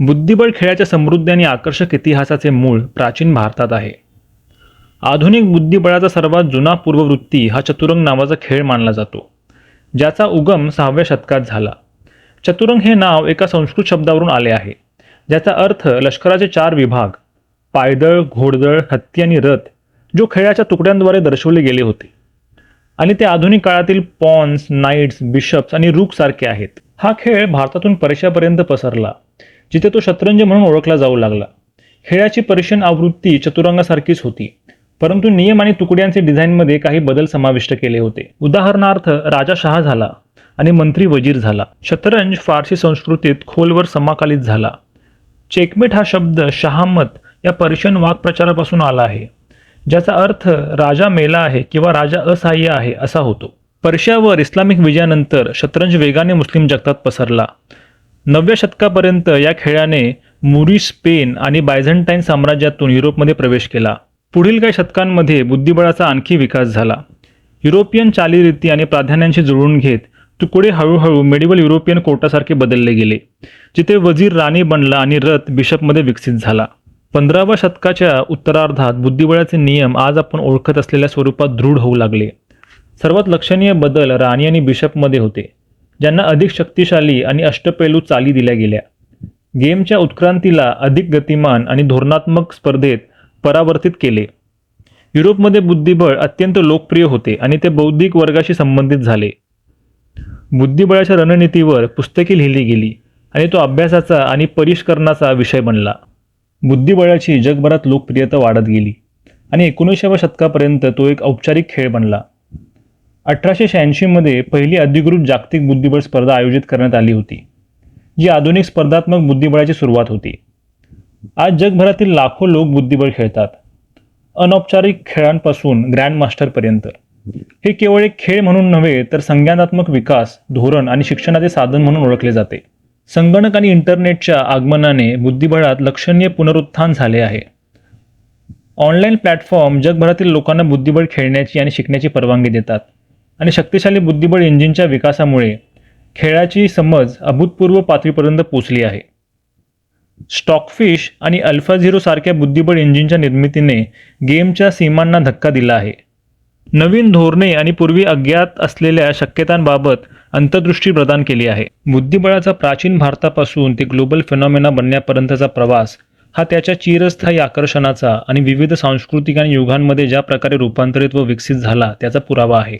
बुद्धिबळ खेळाच्या समृद्ध आणि आकर्षक इतिहासाचे मूळ प्राचीन भारतात आहे. आधुनिक बुद्धिबळाचा सर्वात जुना पूर्ववृत्ती हा चतुरंग नावाचा खेळ मानला जातो ज्याचा उगम सहाव्या शतकात झाला. चतुरंग हे नाव एका संस्कृत शब्दावरून आले आहे ज्याचा अर्थ लष्कराचे चार विभाग पायदळ घोडदळ हत्ती आणि रथ जो खेळाच्या तुकड्यांद्वारे दर्शवले गेले होते. आणि ते आधुनिक काळातील पॉन्स नाईट्स बिशप्स आणि रूक सारखे आहेत. हा खेळ भारतातून पर्शियापर्यंत पसरला. जिथे तो शतरंज म्हणून ओळखला जाऊ लागला. खेळाची पर्शियन आवृत्ती चतुरंगासारखीच होती. परंतु नियम आणि तुकड्यांचे डिझाईनमध्ये काही बदल समाविष्ट केले होते. उदाहरणार्थ राजा शहा झाला आणि मंत्री वजीर झाला. शतरंज फारसी संस्कृतीत खोलवर समाकालित झाला. चेकमेट हा शब्द शहामत या पर्शियन वाक्प्रचारापासून आला आहे ज्याचा अर्थ राजा मेला आहे किंवा राजा असहाय्य आहे असा होतो. पर्शियावर इस्लामिक विजयानंतर शतरंज वेगाने मुस्लिम जगतात पसरला. नवव्या शतकापर्यंत या खेळाने मुरी स्पेन आणि बायझंटाईन साम्राज्यातून युरोपमध्ये प्रवेश केला. पुढील काही शतकांमध्ये बुद्धिबळाचा आणखी विकास झाला. युरोपियन चालीरीती आणि प्राधान्यांशी जुळवून घेत तुकडे हळूहळू मेडिवल युरोपियन कोर्टासारखे बदलले गेले जिथे वजीर राणी बनला आणि रथ बिशपमध्ये विकसित झाला. पंधराव्या शतकाच्या उत्तरार्धात बुद्धिबळाचे नियम आज आपण ओळखत असलेल्या स्वरूपात दृढ होऊ लागले. सर्वात लक्षणीय बदल राणी आणि बिशपमध्ये होते. ज्यांना अधिक शक्तिशाली आणि अष्टपैलू चाली दिल्या गेल्या. गेमच्या उत्क्रांतीला अधिक गतिमान आणि धोरणात्मक स्पर्धेत परावर्तित केले. युरोपमध्ये बुद्धिबळ अत्यंत लोकप्रिय होते आणि ते बौद्धिक वर्गाशी संबंधित झाले. बुद्धिबळाच्या रणनीतीवर पुस्तके लिहिली गेली आणि तो अभ्यासाचा आणि परिष्करणाचा विषय बनला. बुद्धिबळाची जगभरात लोकप्रियता वाढत गेली आणि एकोणीसाव्या शतकापर्यंत तो एक औपचारिक खेळ बनला. अठराशे शहाऐंशीमध्ये पहिली अधिकृत जागतिक बुद्धिबळ स्पर्धा आयोजित करण्यात आली होती जी आधुनिक स्पर्धात्मक बुद्धिबळाची सुरुवात होती. आज जगभरातील लाखो लोक बुद्धिबळ खेळतात. अनौपचारिक खेळांपासून ग्रँडमास्टरपर्यंत हे केवळ एक खेळ म्हणून नव्हे तर संज्ञानात्मक विकास धोरण आणि शिक्षणाचे साधन म्हणून ओळखले जाते. संगणक आणि इंटरनेटच्या आगमनाने बुद्धिबळात लक्षणीय पुनरुत्थान झाले आहे. ऑनलाईन प्लॅटफॉर्म जगभरातील लोकांना बुद्धिबळ खेळण्याची आणि शिकण्याची परवानगी देतात. आणि शक्तिशाली बुद्धिबळ इंजिनच्या विकासामुळे खेळाची समज अभूतपूर्व पातळीपर्यंत पोचली आहे. स्टॉकफिश आणि अल्फा झिरो सारख्या बुद्धिबळ इंजिनच्या निर्मितीने गेमच्या सीमांना धक्का दिला आहे. नवीन धोरणे आणि पूर्वी अज्ञात असलेल्या शक्यतांबाबत अंतर्दृष्टी प्रदान केली आहे. बुद्धिबळाचा प्राचीन भारतापासून ते ग्लोबल फेनॉमेना बनण्यापर्यंतचा प्रवास हा त्याच्या चिरस्थायी आकर्षणाचा आणि विविध सांस्कृतिक आणि युगांमध्ये ज्या प्रकारे रूपांतरित व विकसित झाला त्याचा पुरावा आहे.